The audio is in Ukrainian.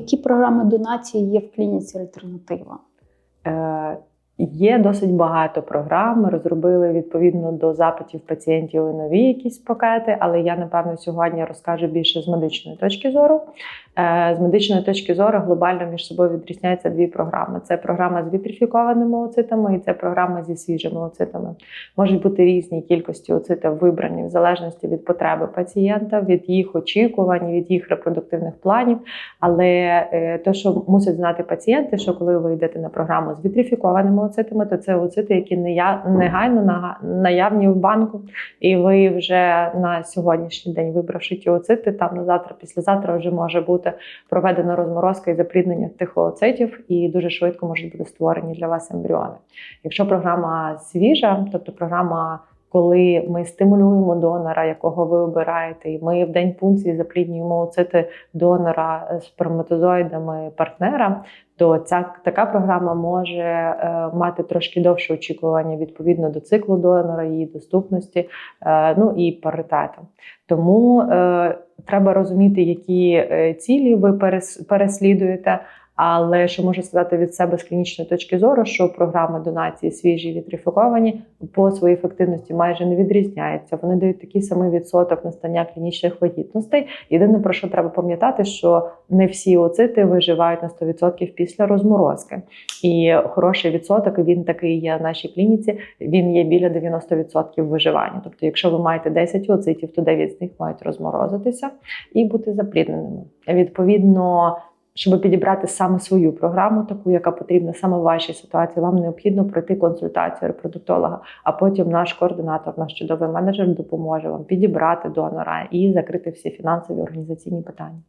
Які програми донації є в клініці альтернатива? Є досить багато програм. Ми розробили відповідно до запитів пацієнтів нові якісь пакети, але я напевно сьогодні розкажу більше з медичної точки зору. Е, З медичної точки зору глобально між собою відрізняються дві програми: це програма з вітрифікованими оцитами, і це програма зі свіжими оцитами. Можуть бути різні кількості оцитів вибрані в залежності від потреби пацієнта, від їх очікувань, від їх репродуктивних планів. Але те, що мусять знати пацієнти, що коли ви йдете на програму з вітрифікованими оцитами, то це оцити, які негайно наявні в банку, і ви вже на сьогоднішній день, вибравши ті оцити, там на завтра, післязавтра вже може бути проведена розморозка і запліднення тих оцитів, і дуже швидко можуть бути створені для вас ембріони. Якщо програма свіжа, тобто програма. Коли ми стимулюємо донора, якого ви обираєте, і ми в день пункції запліднюємо оцити донора сперматозоїдами партнера, то ця така програма може е, мати трошки довше очікування відповідно до циклу донора, її доступності, е, ну і паритету. Тому е, треба розуміти, які е, цілі ви перес, переслідуєте. Але що можу сказати від себе з клінічної точки зору, що програми донації свіжі вітрифіковані по своїй ефективності майже не відрізняються. Вони дають такий самий відсоток настання клінічних вагітностей. Єдине про що треба пам'ятати, що не всі оцити виживають на 100% після розморозки. І хороший відсоток він такий є в нашій клініці. Він є біля 90% виживання. Тобто, якщо ви маєте 10 оцитів, то 9 з них мають розморозитися і бути заплідненими. Відповідно. Щоб підібрати саме свою програму, таку, яка потрібна саме в вашій ситуації, вам необхідно пройти консультацію репродуктолога, а потім наш координатор, наш чудовий менеджер допоможе вам підібрати донора і закрити всі фінансові організаційні питання.